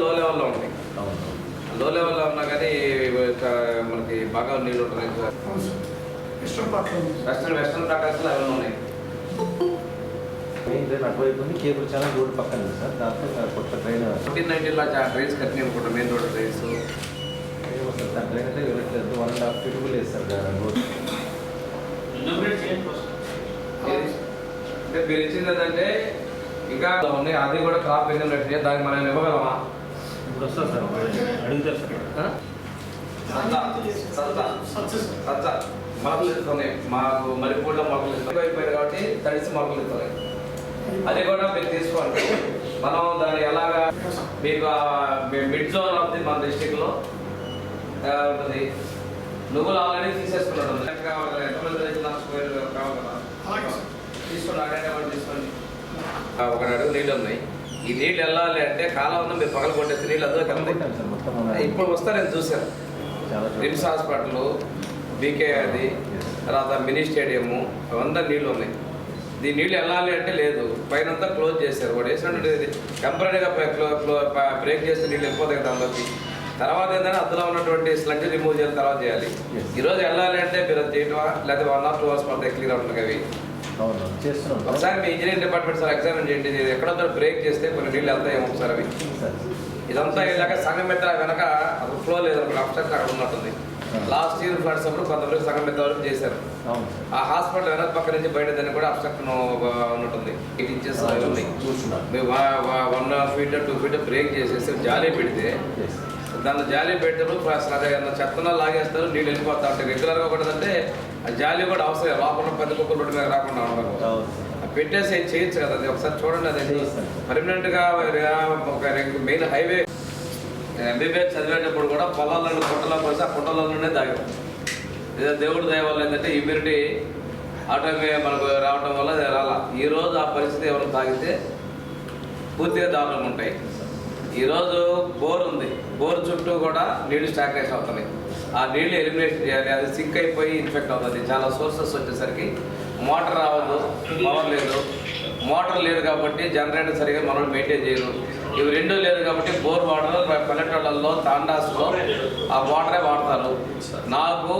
లో లెవెల్లో ఉంది లో లెవెల్లో ఉన్నా కానీ ఇక మనకి బాగా నీళ్ళు ఉంటుంది. వెస్టర్న్ వెస్టర్న్ ప్రాక్టీస్లో అవన్నీ ఉన్నాయి. మెయిన్ డ్రైన్ అటువైపు ఉంది కేబుల్ ఛానల్ రోడ్ పక్కన ఉంది సార్. దాంట్లో కొత్త ట్రైన్ ఫోర్టీన్ నైన్టీన్లో ట్రైన్స్ కట్టినాయి అనుకుంటా మెయిన్ రోడ్ ట్రైన్స్ దాని ట్రైన్ అయితే వెళ్ళట్లేదు. వన్ అండ్ హాఫ్ ఫీట్ కూడా లేదు సార్ రోడ్ అంటే మీరు ఇచ్చింది ఏంటంటే ఇంకా ఉన్నాయి అది కూడా క్రాప్ వెళ్ళినట్టు దానికి మనం ఇవ్వగలమా? ఇప్పుడు వస్తుంది సార్ అడుగుతారు సార్. మొలకలు ఇస్తున్నాయి. మాకు మరిపూడిలో మొలకలు ఇస్తున్నాయి. అయిపోయింది కాబట్టి తడిసి మొలకలు ఇస్తున్నాయి. అది కూడా మీరు తీసుకోండి. మనం దాన్ని ఎలాగా మీకు మిడ్ జోన్ ఆఫ్ ది మన డిస్టిక్లో ఉంటుంది? నువ్వులు ఆల్రెడీ తీసేసుకున్నాడు కావాలి? ఎంతమంది రైతులు నష్టపోయారు కావాలి కదా? తీసుకోండి తీసుకోండి. ఒక అడుగు నీళ్ళు ఉన్నాయి. ఈ నీళ్ళు వెళ్ళాలి అంటే కాలం ఉన్న మీరు పగల కొట్టేసి నీళ్ళు అదో కొట్టాం సార్ మొత్తం ఇప్పుడు వస్తా నేను చూశాను. రిమ్స్ హాస్పిటల్ బీకే అది తర్వాత మినీ స్టేడియము అవంతా నీళ్ళు ఉన్నాయి. దీని నీళ్ళు వెళ్ళాలి అంటే లేదు. పైన అంతా క్లోజ్ చేశారు. వాడు వేసినట్టు టెంపరీగా బ్రేక్ చేస్తే నీళ్ళు వెళ్ళిపోతాయి దానిలోకి తర్వాత ఏంటంటే అందులో ఉన్నటువంటి స్లగ్ రిమూవ్ చేయాలి తర్వాత చేయాలి. ఈరోజు వెళ్ళాలి అంటే మీరు చేయటమా? లేకపోతే వన్ ఆర్ టూ అవర్స్ పడతాయి క్లియర్ అవుతుంది అవి? సార్. ఒకసారి మీ ఇంజనీరింగ్ డిపార్ట్మెంట్ సార్ ఎగ్జామిన్ చేయండి. ఎక్కడో బ్రేక్ చేస్తే కొన్ని నీళ్ళు వెళ్తాయేమో ఒకసారి అవి. సార్. ఇదంతా ఇలాగ సంఘం మెత్త వెనక అసలు ఫ్లో లేదు అక్కడ అబ్స్ట్రక్ట్ అక్కడ ఉన్నట్టుంది. లాస్ట్ ఇయర్ ఫ్లడ్స్ అప్పుడు కొంతమంది సంఘం మెత్త వరకు చేశారు. సార్ ఆ హాస్పిటల్ వెనక పక్క నుంచి బయట దాన్ని కూడా అబ్స్ట్రక్ట్ ఉన్నట్టుంది. ఇట్ ఇంచెస్ ఉన్నాయి. One feet two feet break చేసేసి జాలి పెడితే దాన్ని జాలి అదే చెత్తన లాగేస్తారు నీళ్ళు వెళ్ళిపోతా ఉంటాయి. రెగ్యులర్గా కూడా అంటే ఆ జాలి కూడా అవసరం లోపల పెద్ద కుక్కలు రోడ్డు మీద రాకుండా ఆ పెట్టేసి ఏం చేయొచ్చు కదా? అది ఒకసారి చూడండి అది చేయిస్తాను. పర్మనెంట్గా ఒక మెయిన్ హైవే ఎంబీబీఎస్ చదివేటప్పుడు కూడా పొలాలను కుంటలో పోసి ఆ కుంటలోనే దాగాం. ఏదో దేవుడు దయ వల్ల ఏంటంటే ఇమ్యూనిటీ ఆటోమే మనకు రావడం వల్ల రాలా. ఈ రోజు ఆ పరిస్థితి ఎవరు తాగితే పూర్తిగా దారుణంగా ఉంటాయి. ఈరోజు బోర్ ఉంది. బోర్ చుట్టూ కూడా నీళ్ళు స్టాగ్నేషన్ అవుతున్నాయి. ఆ నీళ్ళు ఎలిమినేషన్ చేయాలి. అది సింక్ అయిపోయి ఇన్ఫెక్ట్ అవుతుంది. చాలా సోర్సెస్ వచ్చేసరికి మోటార్ రావద్దు పవర్ లేదు. మోటార్ లేదు కాబట్టి జనరేటర్ సరిగా మనం మెయింటైన్ చేయరు ఇవి రెండు లేదు కాబట్టి బోర్ వాటర్ పల్లెటూళ్ళల్లో తాండాస్లో ఆ వాటరే వాడతారు. నాకు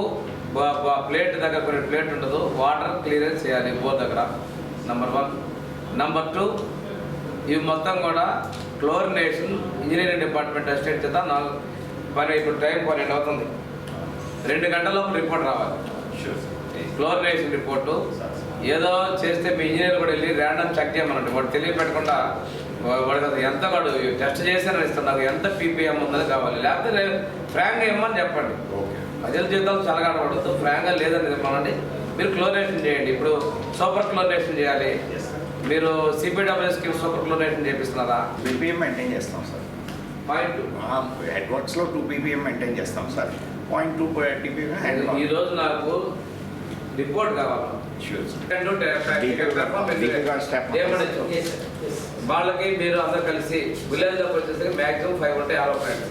ప్లేట్ దగ్గర కొన్ని ప్లేట్ ఉండదు. వాటర్ క్లియరెన్స్ చేయాలి బోర్ దగ్గర. నంబర్ వన్ నంబర్ టూ ఇవి మొత్తం కూడా క్లోరినేషన్ ఇంజనీరింగ్ డిపార్ట్మెంట్ అసిస్టెంట్ చేత నాకు పని ఇప్పుడు టైం పన్నెండు అవుతుంది. రెండు గంటల రిపోర్ట్ రావాలి. Chlorination report. ఏదో చేస్తే మీ ఇంజనీర్ కూడా వెళ్ళి ర్యాండమ్ చెక్ చేయమనండి. వాడు తెలియపెట్టకుండా వాడికి ఎంత వాడు టెస్ట్ చేశానని ఇస్తాను నాకు ఎంత పీపీఎం ఉందని కావాలి. లేకపోతే ఫ్రాంక్గా ఇమ్మని చెప్పండి. ప్రజల జీవితాలు చలగాడబడద్దు ఫ్రాంక్గా లేదని ఇవ్వమనండి మీరు క్లోరినేషన్ చేయండి. ఇప్పుడు సూపర్ క్లోరినేషన్ చేయాలి. మీరు సిపిడబ్ల్యూఎస్కి సూపర్ క్లోరినేషన్ చేపిస్తున్నారా? పీపీఎం మెయింటైన్ చేస్తాం సార్. పాయింట్ హెడ్ వర్క్స్లో టూ పీపీఎం మెయింటైన్ చేస్తాం సార్. పాయింట్ టూ టీపీఎం ఈ రోజు నాకు రిపోర్ట్ కావాలి. వాళ్ళకి మీరు అందరు కలిసి విలేజ్లోకి వచ్చేసరికి మాక్సిమం ఫైవ్ ఉంటాయి ఆరో ప్లాంట్.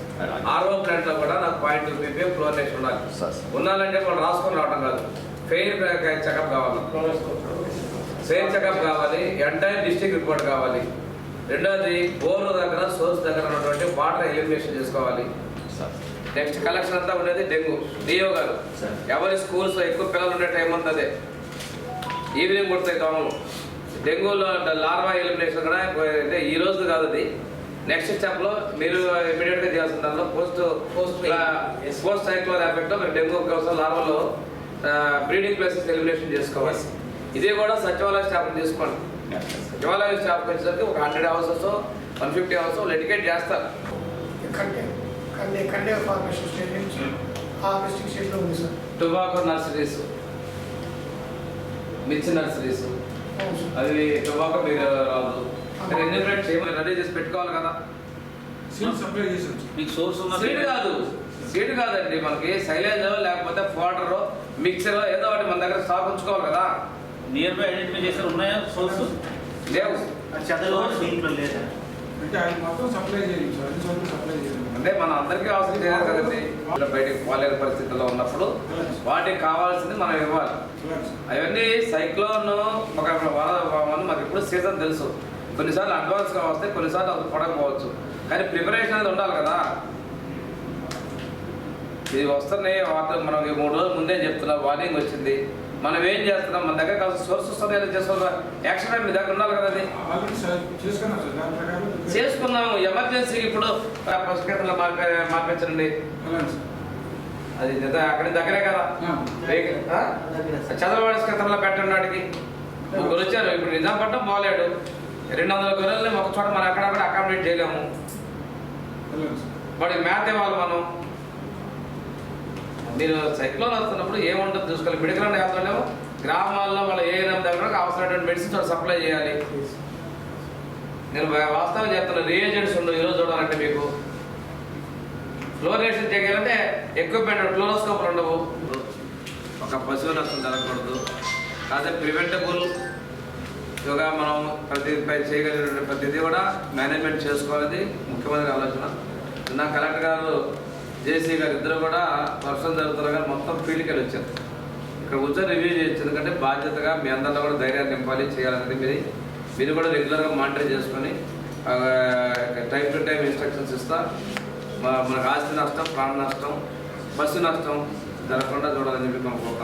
ఆరో ప్లాంట్లో కూడా నాకు పాయింట్ టూ పీపీఎం క్లోరినేషన్ ఉండాలి. సార్ ఉండాలంటే మనం రాసుకొని రావడం కాదు. ఫెయిర్ చెకప్ కావాలి. ఫెయిర్ చెకప్ కావాలి ఎంటైర్ డిస్ట్రిక్ట్ రిపోర్ట్ కావాలి. రెండోది బోర్ దగ్గర సోర్స్ దగ్గర ఉన్నటువంటి వాటర్ ఎలిమినేషన్ చేసుకోవాలి. సార్. నెక్స్ట్ కలెక్షన్ అంతా ఉండేది డెంగ్యూ. డిఓ గారు సార్. ఎవరి స్కూల్స్ ఎక్కువ పిల్లలు ఉండే టైం అదే ఈవినింగ్ కొడతాయి దోమలు. డెంగ్యూలో లార్వా ఎలిమినేషన్ కూడా అంటే ఈ రోజు కాదు అది. నెక్స్ట్ స్టెప్లో మీరు ఇమీడియట్గా చేయాల్సిన దానిలో post post post cyclone effect మీరు డెంగ్యూ కోసం లార్వాలో బ్రీడింగ్ ప్లేసెస్ ఎలిమినేషన్ చేసుకోవాలి. ఇది కూడా సచివాలయ స్టాఫ్ తీసుకోండి. సచివాలయ స్టాఫ్ వచ్చేసరికి ఒక hundred hours one fifty hours dedicate చేస్తారు. Tobacco nurseries. మిర్చి నర్సరీస్. అవి టొబాకో మీరు రాదు. మీరు ఎన్యూమరేట్ చేయమని రెడీ చేసి పెట్టుకోవాలి కదా. సీల్ సప్లై చేసాం మీకు సోర్స్ సీడ్ కాదు. సీడ్ కాదండి. మనకి సైలేజ్ లేకపోతే ఫోడర్ మిక్సర్ ఏదో ఒకటి మన దగ్గర స్టాక్ ఉంచుకోవాలి కదా. నియర్ బై ఐడెంటిఫై చేశారు ఉన్నాయా సోర్స్ లేవు చదవడం దీంట్లో లేదా? అంటే అది మొత్తం సప్లై చేయాలి సప్లై చేయాలి అంటే మనం అందరికీ అవసరం చేయాలి కదండి. ఇలా బయటకు పోలేని పరిస్థితుల్లో ఉన్నప్పుడు వాటికి కావాల్సింది మనం ఇవ్వాలి. అవన్నీ సైక్లోన్ ఒక వన మాకు ఎప్పుడు సీజన్ తెలుసు. కొన్నిసార్లు అడ్వాన్స్గా వస్తాయి కొన్నిసార్లు అది పడకపోవచ్చు. కానీ ప్రిపరేషన్ అనేది ఉండాలి కదా. ఇది వస్తున్నాయి వాటర్ మనం ఈ మూడు రోజుల ముందే చెప్తున్నాం వార్నింగ్ వచ్చింది. మనం ఏం చేస్తున్నాం? మన దగ్గర కాస్త సోర్సెస్ ఉన్నాయి చేసుకోవాలి? యాక్షన్ మీ దగ్గర ఉండాలి కదా అది. చేసుకున్నాం చేసుకున్నాము. ఎమర్జెన్సీకి ఇప్పుడు పుస్తకంలో మార్పే మార్పించండి. అది అక్కడి దగ్గరే కదా? చంద్రబాబు క్షేత్రంలో పెట్టండి వాడికి ముగ్గురు వచ్చారు ఇప్పుడు నిజాంపట్నం పోలేడు రెండు వందల గొర్రెల్ని ఒక చోట మనం అక్కడ కూడా అకామిడేట్ చేయలేము వాడికి మ్యాథ్ ఇవ్వాలి మనం. మీరు సైక్లోన్ వస్తున్నప్పుడు ఏముంటుంది చూసుకోవాలి? మెడికల్ అండ్ హెల్త్ గ్రామాల్లో వాళ్ళ ఏఎన్ఎం దగ్గర అవసరమైనటువంటి మెడిసిన్స్ వాళ్ళు సప్లై చేయాలి. నేను వాస్తవం చెప్తాను రియేజెంట్స్ ఉండవు ఈరోజు చూడాలంటే మీకు. ఫ్లోరేషన్ చేయాలంటే ఎక్విప్మెంట్ ఫ్లోరోస్కోప్లు ఉండవు. ఒక పశువు నష్టం జరగకూడదు. కాకపోతే ప్రివెంటబుల్ యోగా మనం ప్రతి పై చేయగలిగిన ప్రతిదీ కూడా మేనేజ్మెంట్ చేసుకోవాలని ముఖ్యమంత్రి ఆలోచన. నా కలెక్టర్ గారు జేసీ గారు ఇద్దరు కూడా వర్షం జరుగుతారు కానీ మొత్తం ఫీల్డ్కి వచ్చారు. ఇక్కడ కూర్చొని రివ్యూ చేయొచ్చు. ఎందుకంటే బాధ్యతగా మీ అందరిలో కూడా ధైర్యాన్ని నింపాలి చేయాలనేది మీరు మీరు కూడా రెగ్యులర్గా మానిటర్ చేసుకొని టైం టు టైం ఇన్స్ట్రక్షన్స్ ఇస్తా. మా- మనకు ఆస్తి నష్టం ప్రాణ నష్టం బస్సు నష్టం జరగకుండా చూడాలని చెప్పి మనం